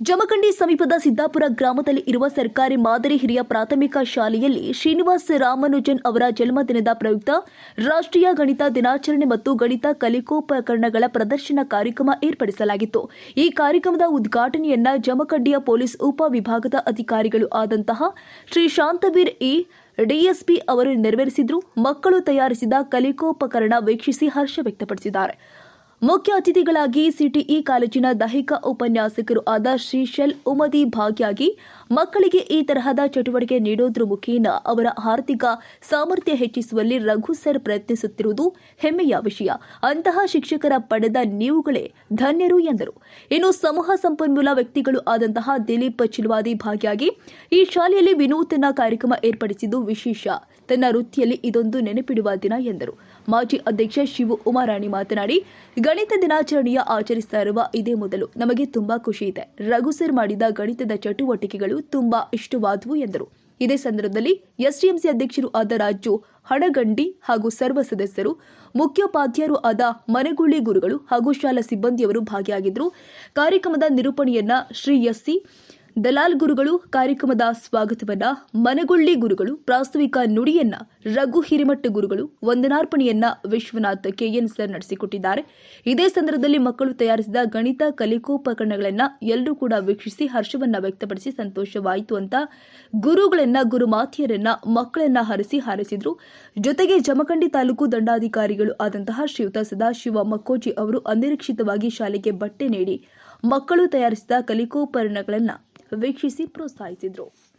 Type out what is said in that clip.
ಜಮಖಂಡಿ ಸಮೀಪದ ಸಿದ್ದಾಪುರ ಗ್ರಾಮದಲ್ಲಿ ಇರುವ ಸರ್ಕಾರಿ ಮಾದರಿ ಹಿರಿಯ ಪ್ರಾಥಮಿಕ ಶಾಲೆಯಲ್ಲಿ ಶ್ರೀನಿವಾಸ್ ರಾಮಾನುಜನ್ ಅವರ ಜನ್ಮದಿನದ ಪ್ರಯುಕ್ತ ರಾಷ್ಟ್ರೀಯ ಗಣಿತ ದಿನಾಚರಣೆ ಮತ್ತು ಗಣಿತ ಕಲಿಕೋಪಕರಣಗಳ ಪ್ರದರ್ಶನ ಕಾರ್ಯಕ್ರಮ ಏರ್ಪಡಿಸಲಾಗಿತ್ತು. ಈ ಕಾರ್ಯಕ್ರಮದ ಉದ್ಘಾಟನೆಯನ್ನ ಜಮಖಂಡಿಯ ಪೊಲೀಸ್ ಉಪ ವಿಭಾಗದ ಅಧಿಕಾರಿಗಳು ಆದಂತಹ ಶ್ರೀ ಶಾಂತವೀರ್ ಇ ಡಿಎಸ್ಪಿ ಅವರು ನೆರವೇರಿಸಿದ್ರು. ಮಕ್ಕಳು ತಯಾರಿಸಿದ ಕಲಿಕೋಪಕರಣ ವೀಕ್ಷಿಸಿ ಹರ್ಷ ವ್ಯಕ್ತಪಡಿಸಿದ್ದಾರೆ. ಮುಖ್ಯ ಅತಿಥಿಗಳಾಗಿ ಸಿಟಿಇ ಕಾಲೇಜಿನ ದೈಹಿಕ ಉಪನ್ಯಾಸಕರು ಆದ ಶ್ರೀಶಲ್ ಉಮದಿ ಭಾಗಿಯಾಗಿ ಮಕ್ಕಳಿಗೆ ಈ ತರಹದ ಚಟುವಟಿಕೆ ನೀಡೋದ್ರ ಮುಖೇನ ಅವರ ಆರ್ಥಿಕ ಸಾಮರ್ಥ್ಯ ಹೆಚ್ಚಿಸುವಲ್ಲಿ ರಘು ಸರ್ ಪ್ರಯತ್ನಿಸುತ್ತಿರುವುದು ಹೆಮ್ಮೆಯ ವಿಷಯ. ಅಂತಹ ಶಿಕ್ಷಕರ ಪಡೆದ ನೀವುಗಳೇ ಧನ್ಯರು ಎಂದರು. ಇನ್ನು ಸಮೂಹ ಸಂಪನ್ಮೂಲ ವ್ಯಕ್ತಿಗಳು ಆದಂತಹ ದಿಲೀಪ್ ಚಿಲ್ವಾದಿ ಭಾಗಿಯಾಗಿ ಈ ಶಾಲೆಯಲ್ಲಿ ವಿನೂತನ ಕಾರ್ಯಕ್ರಮ ಏರ್ಪಡಿಸಿದ್ದು ವಿಶೇಷ. ತನ್ನ ವೃತ್ತಿಯಲ್ಲಿ ಇದೊಂದು ನೆನಪಿಡುವ ದಿನ ಎಂದರು. ಮಾಜಿ ಅಧ್ಯಕ್ಷ ಶಿವು ಉಮಾರಾಣಿ ಮಾತನಾಡಿ ಗಣಿತ ದಿನಾಚರಣೆಯ ಆಚರಿಸ್ತಾ ಇರುವ ಇದೇ ಮೊದಲು ನಮಗೆ ತುಂಬಾ ಖುಷಿ ಇದೆ. ರಘು ಸರ್ ಮಾಡಿದ ಗಣಿತದ ಚಟುವಟಿಕೆಗಳು ತುಂಬಾ ಇಷ್ಟವಾದವು ಎಂದರು. ಇದೇ ಸಂದರ್ಭದಲ್ಲಿ ಎಸ್ಡಿಎಂಸಿ ಅಧ್ಯಕ್ಷರು ಆದ ರಾಜು, ಹಣಗಂಡಿ ಹಾಗೂ ಸರ್ವ ಸದಸ್ಯರು, ಮುಖ್ಯೋಪಾಧ್ಯಾಯರು ಆದ ಮನೆಗುಳ್ಳಿ ಗುರುಗಳು ಹಾಗೂ ಶಾಲಾ ಸಿಬ್ಬಂದಿಯವರು ಭಾಗಿಯಾಗಿದ್ದರು. ಕಾರ್ಯಕ್ರಮದ ನಿರೂಪಣೆಯನ್ನ ಶ್ರೀ ಎಸ್ಸಿ ದಲಾಲ್ ಗುರುಗಳು ಕಾರ್ಯಕ್ರಮದ ಸ್ವಾಗತವನ್ನ ಮನಗುಳ್ಳಿ ಗುರುಗಳು, ಪ್ರಾಸ್ತಾವಿಕ ನುಡಿಯನ್ನ ರಘು ಹಿರಿಮಠ ಗುರುಗಳು ವಂದನಾರ್ಪಣೆಯನ್ನ ವಿಶ್ವನಾಥ್ ಕೆಎನ್ ಸರ್ ನಡೆಸಿಕೊಟ್ಟಿದ್ದಾರೆ. ಇದೇ ಸಂದರ್ಭದಲ್ಲಿ ಮಕ್ಕಳು ತಯಾರಿಸಿದ ಗಣಿತ ಕಲಿಕೋಪಕರಣಗಳನ್ನ ಎಲ್ಲರೂ ಕೂಡ ವೀಕ್ಷಿಸಿ ಹರ್ಷವನ್ನ ವ್ಯಕ್ತಪಡಿಸಿ ಸಂತೋಷವಾಯಿತು ಅಂತ ಗುರುಗಳನ್ನ, ಗುರುಮಾತಿಯರನ್ನ, ಮಕ್ಕಳನ್ನ ಹರಿಸಿ ಹಾರೈಸಿದ್ರು. ಜೊತೆಗೆ ಜಮಖಂಡಿ ತಾಲೂಕು ದಂಡಾಧಿಕಾರಿಗಳು ಆದಂತಹ ಶ್ರೀಯುತ ಸದಾಶಿವ ಮಕ್ಕೋಜಿ ಅವರು ಅನಿರೀಕ್ಷಿತವಾಗಿ ಶಾಲೆಗೆ ಬಟ್ಟೆ ನೀಡಿ ಮಕ್ಕಳು ತಯಾರಿಸಿದ ಕಲಿಕೋಪಕರಣಗಳನ್ನ ವೀಕ್ಷಿಸಿ ಪ್ರೋತ್ಸಾಹಿಸಿದ್ರು